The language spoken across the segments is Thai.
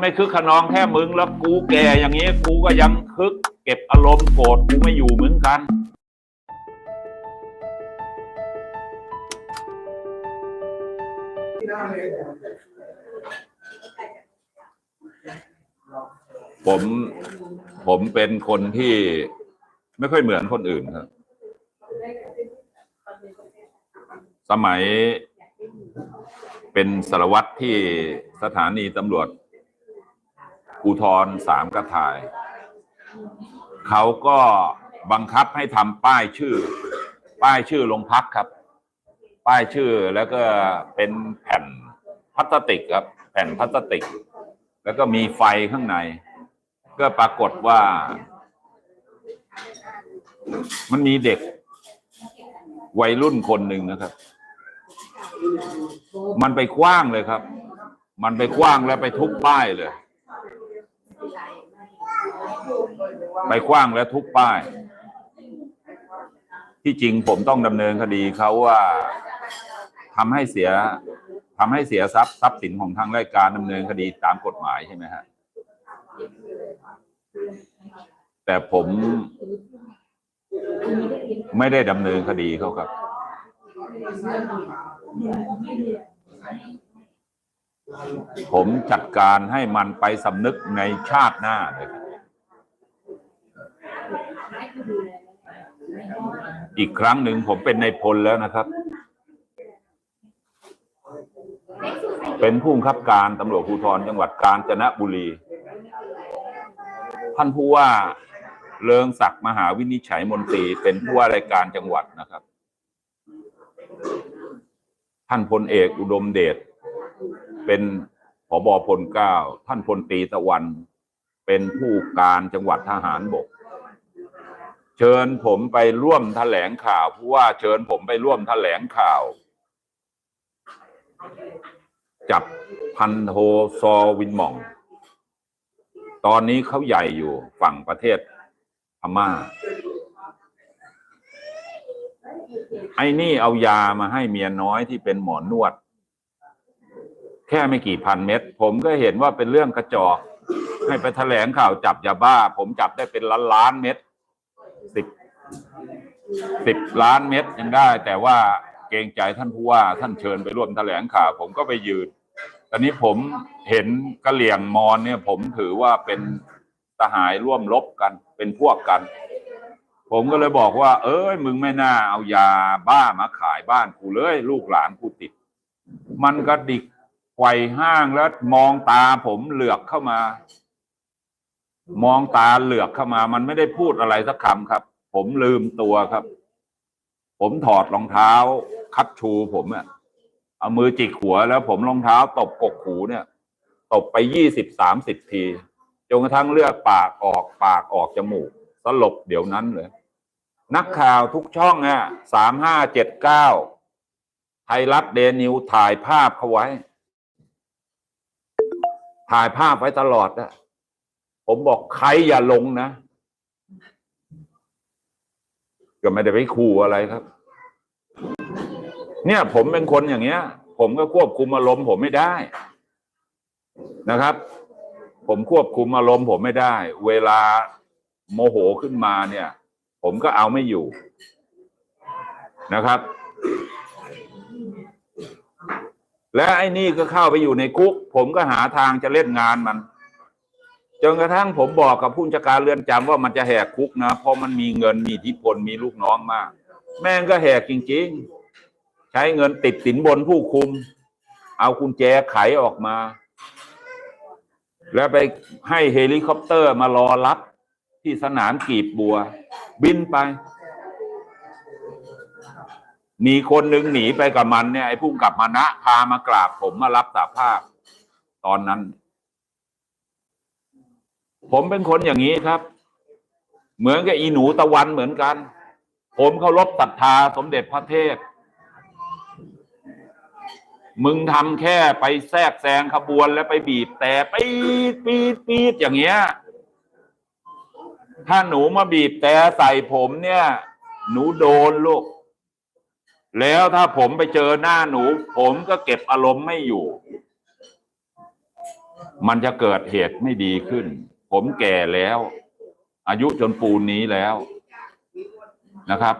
ไม่คึกขนองแค่มึงแล้วกูแก่อย่างนี้กูก็ยังคึก เก็บอารมณ์โกรธกูไม่อยู่เหมือนกันผมผมเป็นคนที่ไม่ค่อยเหมือนคนอื่นครับ สมัยเป็นสารวัตรที่สถานีตำรวจ ภูทรสามกระถ่าย เขาก็บังคับให้ทำป้ายชื่อ ป้ายชื่อโรงพักครับ ป้ายชื่อแล้วก็เป็นแผ่นพลาสติกครับ แผ่นพลาสติก แล้วก็มีไฟข้างใน ก็ปรากฏว่า มันมีเด็ก วัยรุ่นคนหนึ่งนะครับ มันไปคว้างเลยครับ มันไปคว้างแล้วไปทุบป้ายเลย ไปคว้างแล้วทุบป้าย ที่จริงผมต้องดำเนินคดีเขาว่าทำให้เสียทำให้เสียทรัพย์ทรัพย์สินของทางราชการดำเนินคดีตามกฎหมายใช่ไหมฮะแต่ผมไม่ได้ดำเนินคดีเขาครับ ผมจัดการให้มันไปสำนึกในชาติหน้าเลยอีกครั้งหนึ่งผมเป็นในพลแล้วนะครับ เป็นผู้บังคับการตำรวจภูธรจังหวัดกาญจนบุรี ท่านผู้ว่าเลิงศักดิ์มหาวินิจฉัยมนตรี เป็นผู้ว่าราชการจังหวัดนะครับ ท่านพลเอกอุดมเดช เป็นผบพลเก้าท่านพลตีตะวัน เป็นผู้การจังหวัดทหารบก เชิญผมไปร่วมแถลงข่าวผู้ว่าเชิญผมไปร่วมแถลงข่าว จับพันโทซอวินหม่อง ตอนนี้เขาใหญ่อยู่ฝั่งประเทศพม่าไอ้นี่เอายามาให้เมียน้อยที่เป็นหมอนวด แค่ไม่กี่พันเม็ดผมก็เห็นว่าเป็นเรื่องกระจอก ให้ไปแถลงข่าวจับยาบ้า ผมจับได้เป็นล้านล้านเม็ดสิบสิบล้านเม็ดยังได้ แต่ว่าเกรงใจท่านผู้ว่าท่านเชิญไปร่วมแถลงข่าว ผมก็ไปยืนตอนนี้ผมเห็นกะเหลี่ยงมอนเนี่ย ผมถือว่าเป็นสหายร่วมรบกัน เป็นพวกกัน ผมก็เลยบอกว่า เอ้ยมึงไม่น่าเอายาบ้ามาขายบ้านกูเลย ลูกหลานกูติด มันกระดิก ไขว่ห้างแล้วมองตาผมเหลือกเข้ามา มองตาเหลือกเข้ามา มันไม่ได้พูดอะไรสักคำครับ ผมลืมตัวครับ ผมถอดรองเท้า คัดชูผมอะเอามือจิกหัวแล้วผมรองเท้าตบกกหูเนี่ย ตบไปยี่สิบสามสิบทีจนกระทั่งเลือดปากออกปากออกจมูกสลบเดี๋ยวนั้นเลย นักข่าวทุกช่องอะสามห้าเจ็ดเก้าไทยรัฐเดนิวถ่ายภาพเขาไว้ ถ่ายภาพไว้ตลอดอะผมบอกใครอย่าลงนะ ก็ไม่ได้ไปขู่อะไรครับ เนี่ยผมเป็นคนอย่างเงี้ย ผมก็ควบคุมอารมณ์ผมไม่ได้นะครับ ผมควบคุมอารมณ์ผมไม่ได้ เวลาโมโหขึ้นมาเนี่ย ผมก็เอาไม่อยู่นะครับ และไอ้นี่ก็เข้าไปอยู่ในคุก ผมก็หาทางจะเล่นงานมันจนกระทั่งผมบอกกับผู้จัดการเรือนจำว่ามันจะแหกคุกนะเพราะมันมีเงินมีทิพลมีลูกน้องมาก แม่งก็แหกจริง ๆ ใช้เงินติดสินบนผู้คุม เอากุญแจไขออกมา แล้วไปให้เฮลิคอปเตอร์มารอรับที่สนามกีบบัว บินไป มีคนหนึ่งหนีไปกับมันเนี่ยไอ้พุ่งกับมานะพามากราบผมมารับสาภาพ ตอนนั้น ผมเป็นคนอย่างนี้ครับ เหมือนกับอีหนูตะวันเหมือนกัน ผมเคารพศรัทธาสมเด็จพระเทพมึงทำแค่ไปแทรกแซงขบวนแล้วไปบีบแต่ปีดปีดปีดอย่างเงี้ย ถ้าหนูมาบีบแต่ใส่ผมเนี่ย หนูโดนลูก แล้วถ้าผมไปเจอหน้าหนู ผมก็เก็บอารมณ์ไม่อยู่ มันจะเกิดเหตุไม่ดีขึ้น ผมแก่แล้ว อายุจนปูนนี้แล้วนะครับ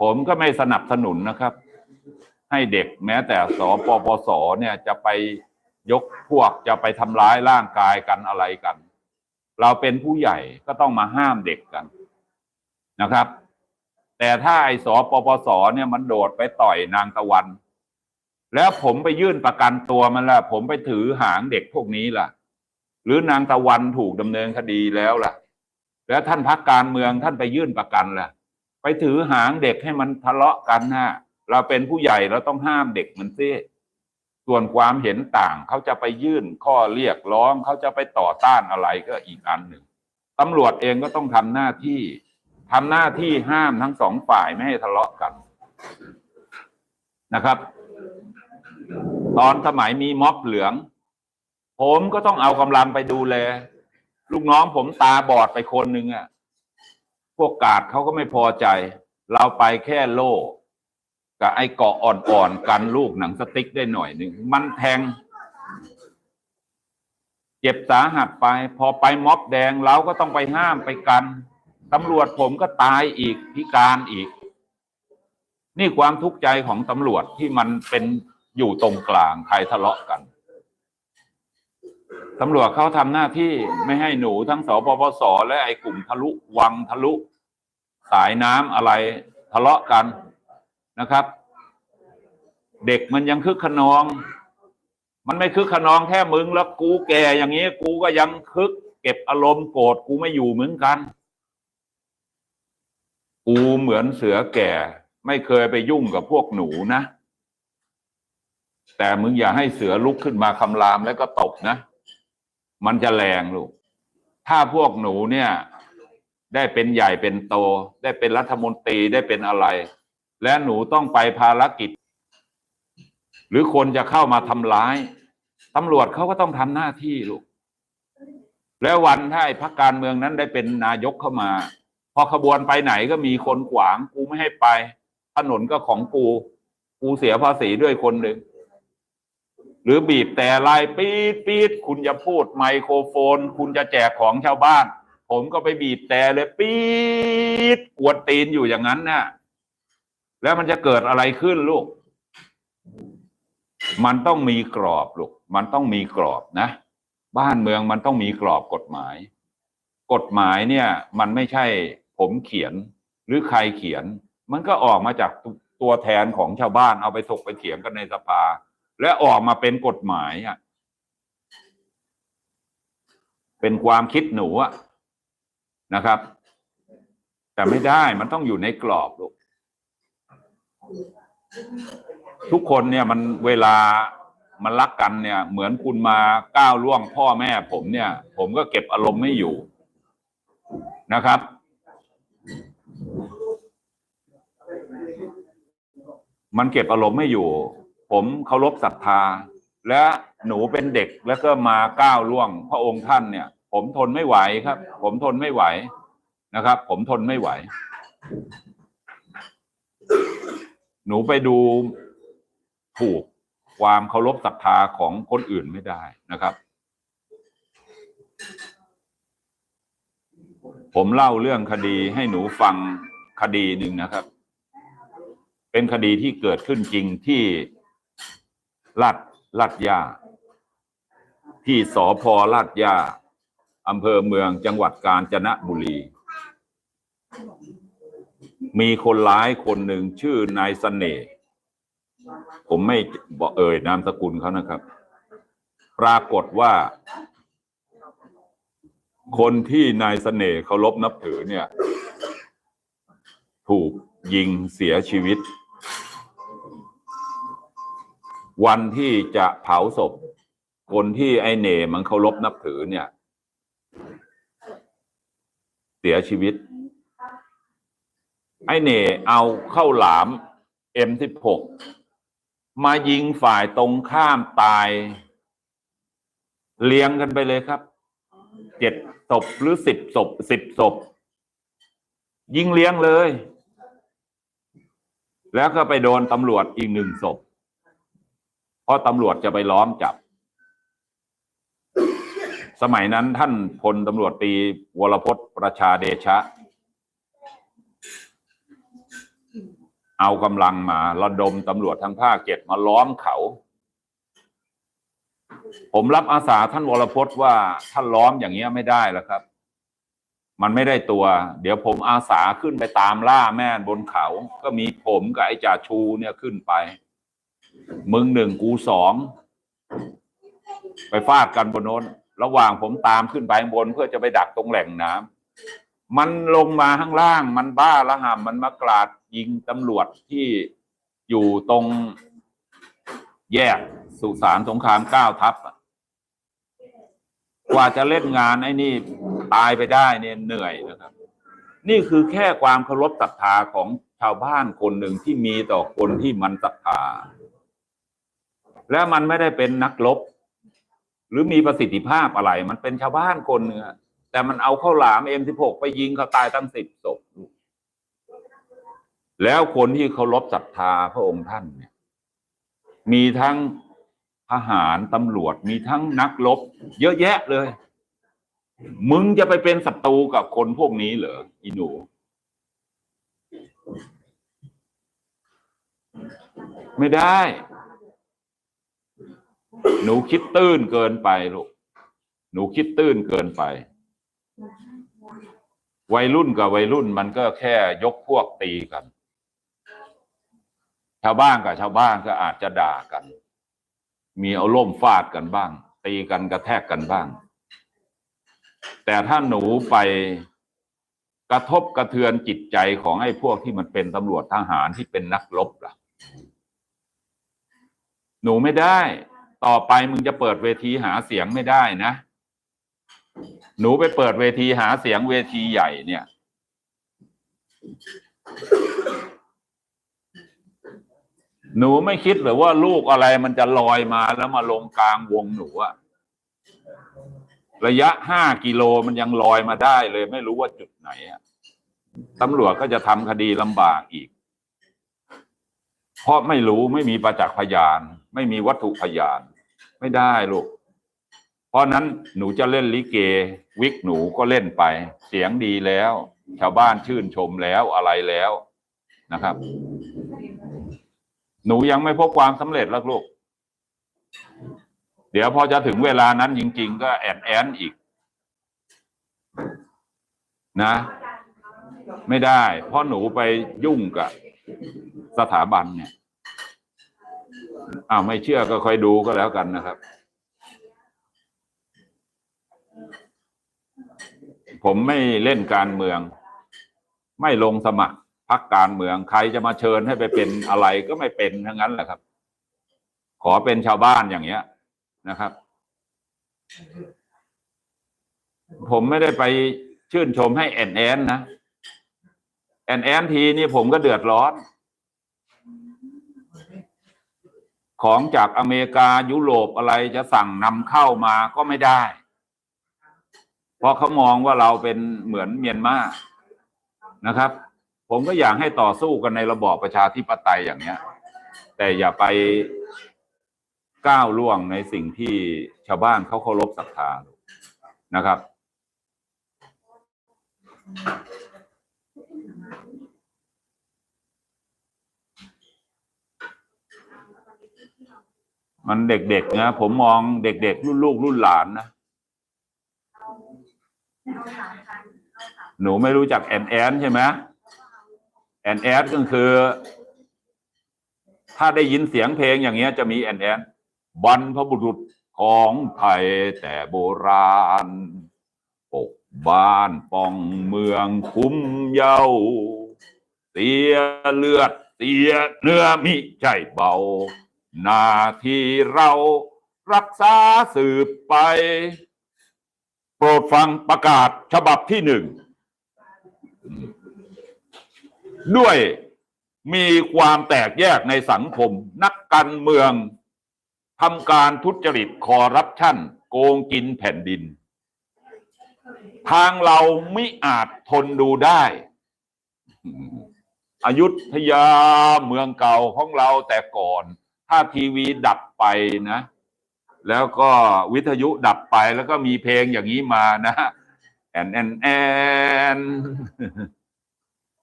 ผมก็ไม่สนับสนุนนะครับ ให้เด็กแม้แต่สปปสเนี่ยจะไปยกพวกจะไปทำร้ายร่างกายกันอะไรกัน เราเป็นผู้ใหญ่ก็ต้องมาห้ามเด็กกันนะครับ แต่ถ้าไอ้สปปสเนี่ยมันโดดไปต่อยนางตะวัน แล้วผมไปยื่นประกันตัวมันละผมไปถือหางเด็กพวกนี้ล่ะ หรือนางตะวันถูกดำเนินคดีแล้วล่ะ แล้วท่านพักการเมืองท่านไปยื่นประกันล่ะ ไปถือหางเด็กให้มันทะเลาะกันนะเราเป็นผู้ใหญ่เราต้องห้ามเด็กมันซิส่วนความเห็นต่างเขาจะไปยื่นข้อเรียกร้องเขาจะไปต่อต้านอะไรก็อีกอันหนึ่งตำรวจเองก็ต้องทำหน้าที่ ทำหน้าที่ห้ามทั้งสองฝ่ายไม่ให้ทะเลาะกันนะครับ ตอนสมัยมีม็อบเหลือง ผมก็ต้องเอากำลังไปดูแล ลูกน้องผมตาบอดไปคนหนึ่งอะ พวกกาดเขาก็ไม่พอใจ เราไปแค่โล่กับไอ้เกาะอ่อนๆกันลูกหนังสติ๊กได้หน่อยหนึ่งมันแทง เจ็บสาหัสไป พอไปม็อบแดงเราก็ต้องไปห้ามไปกัน ตำรวจผมก็ตายอีกพิการอีก นี่ความทุกข์ใจของตำรวจที่มันเป็นอยู่ตรงกลางใครทะเลาะกันตำรวจเขาทำหน้าที่ไม่ให้หนูทั้งสปปสและไอ้กลุ่มทะลุวังทะลุ สายน้ำอะไรทะเลาะกันนะครับ เด็กมันยังคึกขนอง มันไม่คึกขนองแค่มึงแล้วกูแก่อย่างนี้ กูก็ยังคึก เก็บอารมณ์โกรธกูไม่อยู่เหมือนกัน กูเหมือนเสือแก่ ไม่เคยไปยุ่งกับพวกหนูนะ แต่มึงอย่าให้เสือลุกขึ้นมาคำรามแล้วก็ตบนะ มันจะแรงลูก ถ้าพวกหนูเนี่ย ได้เป็นใหญ่เป็นโต ได้เป็นรัฐมนตรีได้เป็นอะไร และหนูต้องไปภารกิจ หรือคนจะเข้ามาทำร้ายตำรวจเขาก็ต้องทำหน้าที่ลูก แล้ววันถ้าไอ้พักการเมืองนั้นได้เป็นนายกเข้ามา อขบวนไปไหนก็มีคนขวางกูไม่ให้ไป ถนนก็ของกู กูเสียภาษีด้วยคนหนึ่ง หรือบีบแต่ลายปี๊ดปี๊ดคุณจะพูดไมโครโฟน คุณจะแจกของชาวบ้าน ผมก็ไปบีบแต่เลยปี๊ดกวนตีนอยู่อย่างนั้นน่ะแล้วมันจะเกิดอะไรขึ้นลูก มันต้องมีกรอบลูก มันต้องมีกรอบนะ บ้านเมืองมันต้องมีกรอบกฎหมาย กฎหมายเนี่ย มันไม่ใช่ ผมเขียนหรือใครเขียน มันก็ออกมาจากตัวแทนของชาวบ้านเอาไปถกไปเถียงกันในสภา และออกมาเป็นกฎหมายอะเป็นความคิดหนูอะนะครับ แต่ไม่ได้มันต้องอยู่ในกรอบลูกทุกคนเนี่ยมันเวลามันรักกันเนี่ย เหมือนคุณมาก้าวล่วงพ่อแม่ผมเนี่ย ผมก็เก็บอารมณ์ไม่อยู่นะครับ มันเก็บอารมณ์ไม่อยู่ ผมเคารพศรัทธา และหนูเป็นเด็กแล้วก็มาก้าวล่วง พระองค์ท่านเนี่ย ผมทนไม่ไหวครับ ผมทนไม่ไหวนะครับ ผมทนไม่ไหว หนูไปดูถูกความเคารพศรัทธาของคนอื่นไม่ได้นะครับ ผมเล่าเรื่องคดีให้หนูฟังคดีหนึ่งนะครับ เป็นคดีที่เกิดขึ้นจริงที่ลาดลาดยาที่สพลาดยาอำเภอเมืองจังหวัดกาญจนบุรี มีคนร้ายคนหนึ่งชื่อนายสเสน่ห์ผมไม่บอกเอ่ยนามสกุลเขานะครับ ปรากฏว่า คนที่นายสเสน่ห์เคารพนับถือเนี่ย ถูกยิงเสียชีวิต วันที่จะเผาศพ คนที่ไอเน่มันเคารพนับถือเนี่ย เสียชีวิต ไอเน่เอาเข้าหลาม M16 มายิงฝ่ายตรงข้ามตาย เลี้ยงกันไปเลยครับ เจ็ดศพหรือสิบศพสิบศพยิงเลี้ยงเลย แล้วก็ไปโดนตำรวจอีกหนึ่งศพเพราะตำรวจจะไปล้อมจับ สมัยนั้นท่านพลตำรวจตรีวรพจน์ประชาเดชะ เอากำลังมาระดมตำรวจทั้งภาคเจ็ดมาล้อมเขา ผมรับอาสาท่านวรพจน์ว่าท่านล้อมอย่างเงี้ยไม่ได้แล้วครับ มันไม่ได้ตัว เดี๋ยวผมอาสาขึ้นไปตามล่าแม่บนเขา ก็มีผมกับไอ้จ่าชูเนี่ยขึ้นไป มึงหนึ่งกูสองไปฟาดกันบนโน้น ระหว่างผมตามขึ้นไปข้างบนเพื่อจะไปดักตรงแหล่งน้ำมันลงมาข้างล่าง มันบ้าละห่ำมันมากราดยิงตำรวจที่อยู่ตรง แยกสุสานสงครามเก้าทัพอะกว่าจะเล่นงานไอ้นี่ตายไปได้เนี่ยเหนื่อยนะครับ นี่คือแค่ความเคารพศรัทธาของชาวบ้านคนหนึ่งที่มีต่อคนที่มันศรัทธา และมันไม่ได้เป็นนักรบหรือมีประสิทธิภาพอะไร มันเป็นชาวบ้านคนหนึ่งอะแต่มันเอาเข้าหลามเอ็มสิบหกไปยิงเขาตายตั้งสิบศพแล้วคนที่เคารพศรัทธาพระองค์ท่านเนี่ย มีทั้งทหารตำรวจ มีทั้งนักรบเยอะแยะเลย มึงจะไปเป็นศัตรูกับคนพวกนี้เหรออีหนู ไม่ได้ หนูคิดตื้นเกินไปลูก หนูคิดตื้นเกินไป วัยรุ่นกับวัยรุ่นมันก็แค่ยกพวกตีกัน ชาวบ้านกับชาวบ้านก็อาจจะด่ากัน มีเอาล่มฟาดกันบ้าง ตีกันกระแทกกันบ้าง แต่ถ้าหนูไปกระทบกระเทือนจิตใจของไอ้พวกที่มันเป็นตำรวจทหารที่เป็นนักรบล่ะ หนูไม่ได้ ต่อไปมึงจะเปิดเวทีหาเสียงไม่ได้นะ หนูไปเปิดเวทีหาเสียงเวทีใหญ่เนี่ย หนูไม่คิดหรือว่าลูกอะไรมันจะลอยมาแล้วมาลงกลางวงหนูอะระยะห้ากิโลมันยังลอยมาได้เลย ไม่รู้ว่าจุดไหนอะตำรวจก็จะทำคดีลำบากอีก เพราะไม่รู้ไม่มีประจักษ์พยาน ไม่มีวัตถุพยาน ไม่ได้ลูก เพราะนั้นหนูจะเล่นลิเก วิกหนูก็เล่นไป เสียงดีแล้ว ชาวบ้านชื่นชมแล้วอะไรแล้วนะครับ หนูยังไม่พบความสำเร็จหรอกลูก เดี๋ยวพอจะถึงเวลานั้นจริง ๆ ก็แอนแอนอีก นะ ไม่ได้ เพราะหนูไปยุ่งกับสถาบันเนี่ยอ้าวไม่เชื่อก็คอยดูก็แล้วกันนะครับ ผมไม่เล่นการเมือง ไม่ลงสมัคร พักการเมืองใครจะมาเชิญให้ไปเป็นอะไรก็ไม่เป็นทั้งนั้นแหละครับ ขอเป็นชาวบ้านอย่างเงี้ยนะครับ ผมไม่ได้ไปชื่นชมให้แอนแอนนะแอนแอนทีนี่ผมก็เดือดร้อน ของจากอเมริกายุโรปอะไรจะสั่งนำเข้ามาก็ไม่ได้ เพราะเขามองว่าเราเป็นเหมือนเมียนมานะครับ ผมก็อยากให้ต่อสู้กันในระบอบประชาธิปไตยอย่างเนี้ย แต่อย่าไปก้าวล่วงในสิ่งที่ชาวบ้านเขาเคารพศรัทธานะครับ มันเด็กๆนะผมมองเด็กๆรุ่นลูกรุ่นหลานนะหนูไม่รู้จักแอนแอนใช่ไหม แอนแอนก็คือ ถ้าได้ยินเสียงเพลงอย่างเงี้ยจะมีแอนแอนบรรพบุรุษของไทยแต่โบราณ ปกบ้านป้องเมืองคุ้มเยาเสียเลือดเสียเนื้อมิใจเบา นาที่เรารักษาสืบไป โปรดฟังประกาศฉบับที่หนึ่ง ด้วยมีความแตกแยกในสังคม นักการเมืองทำการทุจริตคอร์รัปชัน โกงกินแผ่นดิน ทางเราไม่อาจทนดูได้อยุธยาเมืองเก่าของเราแต่ก่อน ถ้าทีวีดับไปนะ แล้วก็วิทยุดับไปแล้วก็มีเพลงอย่างนี้มานะ แอนแอนแอน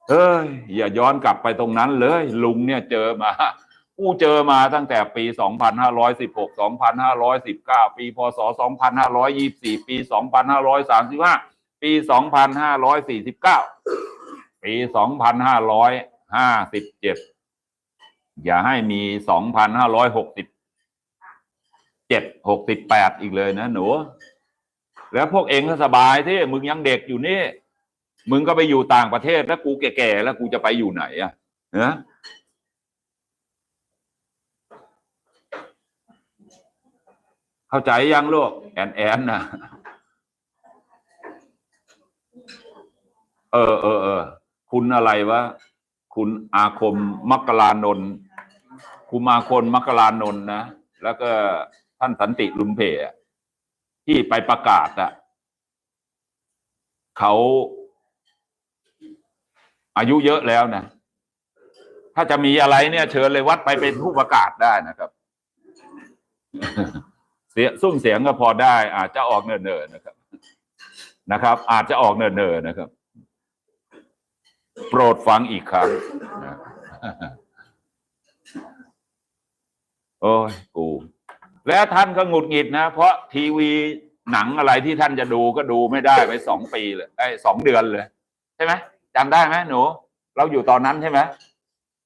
เฮ้ยอย่าย้อนกลับไปตรงนั้นเลย ลุงเนี่ยเจอมากูเจอมาตั้งแต่ปี 2516 2519 ปีพศ 2524 ปี 2535 ปี 2549 ปี 2557 อย่าให้มี 2560เจ็ดหกสิบแปดอีกเลยนะหนู แล้วพวกเองก็สบายที่มึงยังเด็กอยู่นี่ มึงก็ไปอยู่ต่างประเทศแล้วกูแก่ๆแล้วกูจะไปอยู่ไหนอะเนะเข้าใจยังลูกแอนแอนนะเออเออเออคุณอะไรวะคุณอาคมมักกลานนท์คุณมาคนมักกลานนท์นะแล้วก็ท่านสันติลุมเพที่ไปประกาศอะเขา อายุเยอะแล้วนะ ถ้าจะมีอะไรเนี่ย เชิญเลยวัดไปเป็นผู้ประกาศได้นะครับ เสียซุ้มเสียงก็พอได้ อาจจะออกเนินๆนะครับ นะครับ อาจจะออกเนินๆนะครับ โปรดฟังอีกครั้งนะโอ้ยกูและท่านก็หงุดหงิดนะ เพราะทีวีหนังอะไรที่ท่านจะดูก็ดูไม่ได้ไปสองปีเลยไอ้สองเดือนเลย ใช่ไหม จำได้ไหมหนู เราอยู่ตอนนั้นใช่ไหม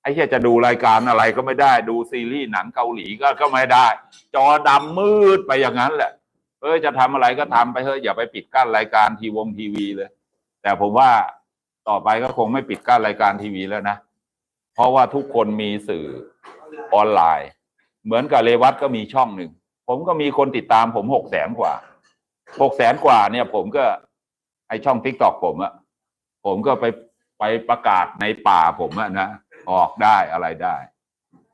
ไอ้เหี้ยจะดูรายการอะไรก็ไม่ได้ ดูซีรีส์หนังเกาหลีก็ก็ไม่ได้ จอดำมืดไปอย่างนั้นแหละเอ้ยจะทำอะไรก็ทำไปเถอะอย่าไปปิดกั้นรายการทีวงทีวีเลย แต่ผมว่าต่อไปก็คงไม่ปิดกั้นรายการทีวีแล้วนะ เพราะว่าทุกคนมีสื่อออนไลน์ เหมือนกับเรวัตก็มีช่องหนึ่ง ผมก็มีคนติดตามผมหกแสนกว่าหกแสนกว่าเนี่ย ผมก็ไอช่องทิกตอกผมอะ ผมก็ไปไปประกาศในป่าผมอะนะออกได้อะไรได้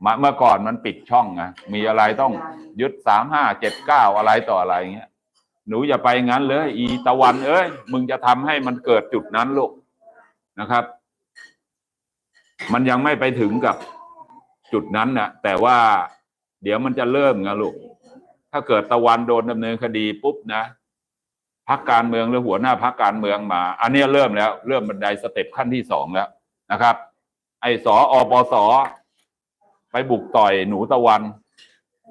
มาเมื่อก่อนมันปิดช่องนะมีอะไรต้องยึดสามห้าเจ็ดเก้าอะไรต่ออะไรเงี้ย หนูอย่าไปงั้นเลย อีตะวันเอ้ย มึงจะทำให้มันเกิดจุดนั้นลูกนะครับ มันยังไม่ไปถึงกับจุดนั้นนะแต่ว่าเดี๋ยวมันจะเริ่มไงลูก ถ้าเกิดตะวันโดนดำเนินคดีปุ๊บนะ พักการเมืองหรือหัวหน้าพักการเมืองมา อันนี้เริ่มแล้ว เริ่มบันไดสเต็ปขั้นที่สองแล้วนะครับ ไอ้สออปสไปบุกต่อยหนูตะวัน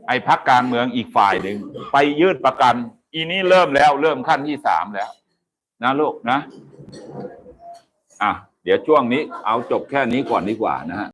ไอ้พักการเมืองอีกฝ่ายหนึ่งไปยื่นประกัน อีนี้เริ่มแล้ว เริ่มขั้นที่สามแล้ว นะลูกนะ อะ เดี๋ยวช่วงนี้ เอาจบแค่นี้ก่อนดีกว่านะฮะ